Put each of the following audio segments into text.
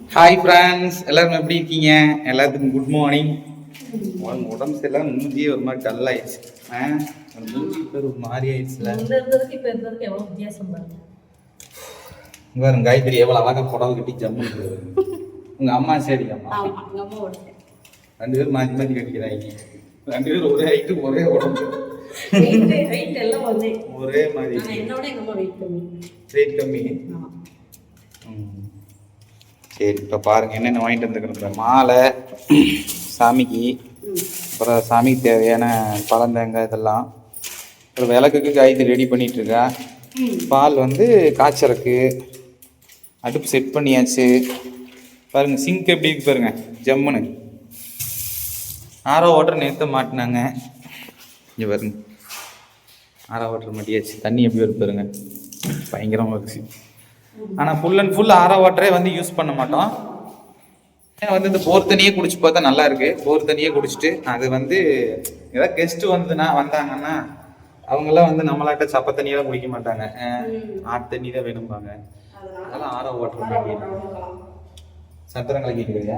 Hi friends எல்லாரும் எப்படி இருக்கீங்க? எல்லாத்துக்கும் குட் மார்னிங் உடம்பு சரியில்லாம் மூஞ்சியே ஒரு மாதிரி டல் ஆயிடுச்சு. ஆ? மூஞ்சி பேர் ஒரு மாதிரி ஆயிடுச்சுல. பாருங்க. காயத்ரி எவ்வளோ அழகா புடவை கட்டி ஜம்மு உங்க அம்மா சரி அம்மா. ரெண்டு பேரும் மாற்றி மாற்றி கட்டிக்கிறாங்க. ரெண்டு பேரும் ஒரே ஹைட்டு ஒரே உடம்பு. ஒரே. மாதிரி வெயிட் கம்மி. ரேட் கம்மி. ஆமா. ம். சரி இப்போ பாருங்க என்னென்ன வாங்கிட்டு வந்துருக்கணும் மாலை சாமிக்கு அப்புறம் சாமிக்கு தேவையான பழம் தேங்காய் இதெல்லாம். அப்புறம் விளக்குக்கு காய்த்து ரெடி பண்ணிட்டு இருக்கா. பால் வந்து காய்ச்சறக்கு. அடுப்பு செட் பண்ணியாச்சு. பாருங்க சிங்க் எப்படி இருக்கு பாருங்க ஜம்முன்னு. ஆரோ வாட்டர் நிறுத்த மாட்டினாங்க. இங்கே பாருங்க. ஆரோ வாட்டர் மாட்டியாச்சு. தண்ணி எப்படி வருது பாருங்க. பயங்கரமாக இருக்கு. ஆனால் full and full R O வாட்டரே வந்து யூஸ் பண்ண மாட்டோம். ஏன்னா வந்து இந்த போர் தண்ணியே குடிச்சு பார்த்தா நல்லா இருக்கு. போர் தண்ணியே குடிச்சிட்டு அது வந்து ஏதாவது கெஸ்ட் வந்துனா வந்தாங்கன்னா அவங்கெல்லாம் வந்து நம்மளாட்ட சப்ப தண்ணியெல்லாம் குடிக்க மாட்டாங்க. ஆட்டு தண்ணி தான் வேணும்பாங்க. அதெல்லாம் ஆரோ வாட்டர் சத்திரம் போடுறதுல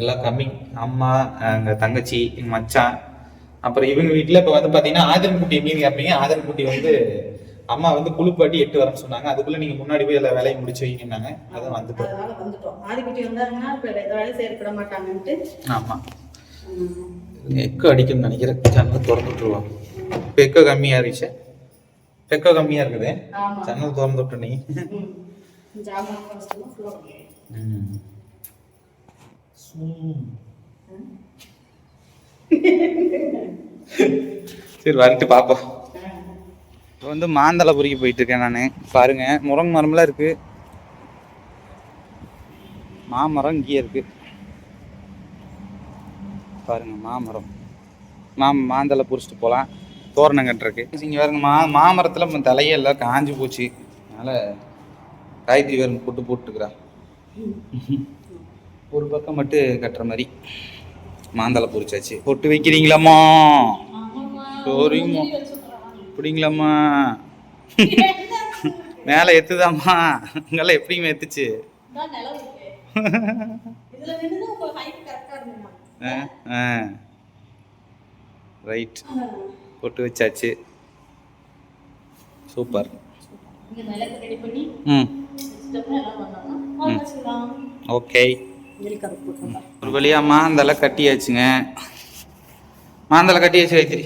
எல்லாம் கம்மி அம்மா எங்க தங்கச்சி எங்க மச்சான். அப்புறம் இவங்க வீட்டுல இப்ப வந்து பாத்தீங்கன்னா ஆதரன்குட்டி மீன் கேட்பீங்க ஆதரன்குட்டி வந்து அம்மா வந்து குளிப்பாட்டி எட்டு வரேன்னு சொன்னாங்க. அதுக்குள்ள நீங்க முன்னாடி போய் எல்லா வேலையும் முடிச்சு வைங்கன்னாங்க. அதான் வந்துட்டோம். அதனால வந்துட்டோம். ஆதிக்குட்டி வந்தாருன்னா இப்ப வேலையும் செயற்பட மாட்டாங்கன்ட்டு. ஆமா. எக்கோ அடிக்கும்னு நினைக்கிறேன். ஜன்னல் திறந்து விட்டுருவோம் இப்போ எக்கோ கம்மியா இருந்துச்சு. எக்கோ கம்மியா இருக்குது. ஜன்னல் திறந்து விட்டு நீ. சரி வந்துட்டு பார்ப்போம் இப்போ வந்து மாந்தளை பொறிக்க போயிட்டு இருக்கேன் நான். பாருங்க முருங்கை மரம்லாம் இருக்கு. மாமரம் இங்கேயே இருக்கு. பாருங்க மாமரம். மா மாந்தளை பொறிச்சிட்டு போகலாம். தோரணம் கட்டுறக்கு இங்கே பாருங்க மா மாமரத்தில் இப்போ தலையே எல்லாம் காஞ்சு போச்சு. அதனால் காய்கறி வேறு போட்டு போட்டுக்கிறா ஒரு பக்கம் மட்டும் கட்டுற மாதிரி. மாந்தளை பொறிச்சாச்சு. பொட்டு வைக்கிறீங்களாம்மா ஆமாம்மா. அப்படிங்களாம்மா மேலே எத்துதாம்மா இங்கெல்லாம் எப்படிங்க எத்துச்சு? ரைட் பொட்டு வச்சாச்சு. சூப்பர். ம். ஓகே. ஒரு வழியா மாந்தலை கட்டியாச்சுங்க. மாந்தலை கட்டியாச்சு வைத்திரி?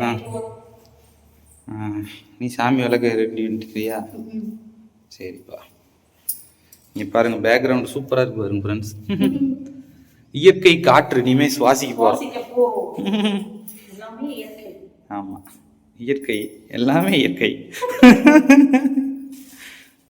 ஆ. நீ சாமி விளக்கு ரெடி பண்ணிட்டியா ம். சரிப்பா இங்க பாருங்க பேக்ரவுண்ட் சூப்பரா இருக்கு பாருங்க ஃப்ரெண்ட்ஸ் இயற்கை காற்று இனிமே சுவாசிக்க போறோம் சுவாசிக்க போ. எல்லாமே இயற்கை. ஆமா இயற்கை எல்லாமே இயற்கை